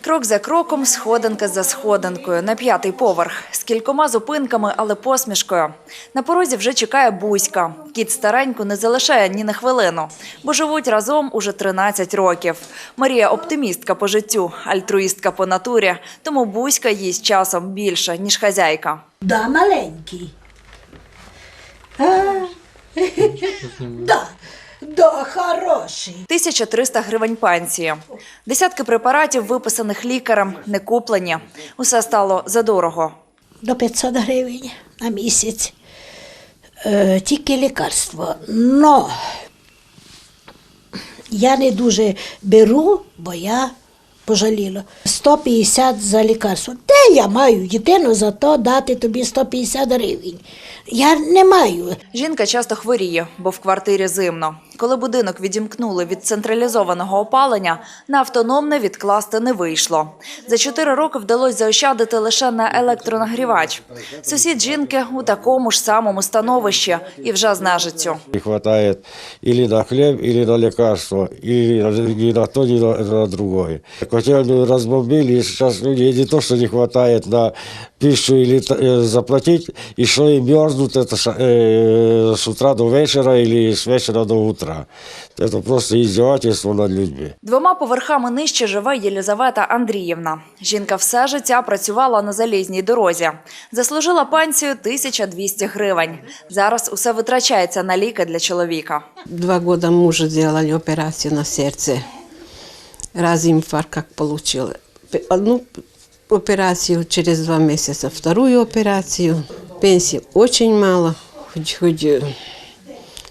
Крок за кроком, сходинка за сходинкою. На п'ятий поверх. З кількома зупинками, але посмішкою. На порозі вже чекає Буська. Кіт стареньку не залишає ні на хвилину, бо живуть разом уже 13 років. Марія оптимістка по життю, альтруїстка по натурі, тому Буська їсть часом більше, ніж хазяйка. Да, маленький. А? да, да, хороший. 1300 гривень пенсії. Десятки препаратів, виписаних лікарем, не куплені. Усе стало задорого. До 500 гривень на місяць. Е, тільки лікарство. Но я не дуже беру, бо я пожаліла. 150 за лікарство. Де я маю дитину за то дати тобі 150 гривень? Я не маю. Жінка часто хворіє, бо в квартирі зимно. Коли будинок відімкнули від централізованого опалення, на автономне відкласти не вийшло. За чотири роки вдалося заощадити лише на електронагрівач. Сусід жінки у такому ж самому становищі і вже з нежиттю. Не хватает или на хлеб, или на лекарства, или ни на то, ни на, на другое. Котельную разбомбили, и сейчас люди не то, что не хватает на пищу или т- э, заплатить, еще и мерзнут это с, э, с утра до вечера или с вечера до утра. Это просто издевательство над людьми. Двома поверхами нижче живе Єлізавета Андріївна. Жінка все життя працювала на залізній дорозі. Заслужила пенсію 1200 гривень. Зараз усе витрачається на ліки для чоловіка. Два года мужу делали операцию на сердце. Раз как получил. Одну операцию через два месяца, вторую операцию. Пенсии очень мало. Хоть, хоть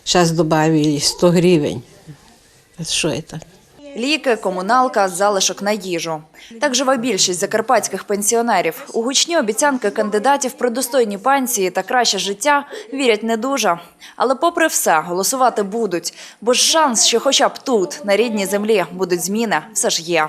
сейчас добавили 100 гривен. Это Что это? Ліки, комуналка, залишок на їжу. Так живе більшість закарпатських пенсіонерів. У гучні обіцянки кандидатів про достойні пенсії та краще життя вірять не дуже. Але попри все, голосувати будуть, бо ж шанс, що хоча б тут, на рідній землі, будуть зміни, все ж є.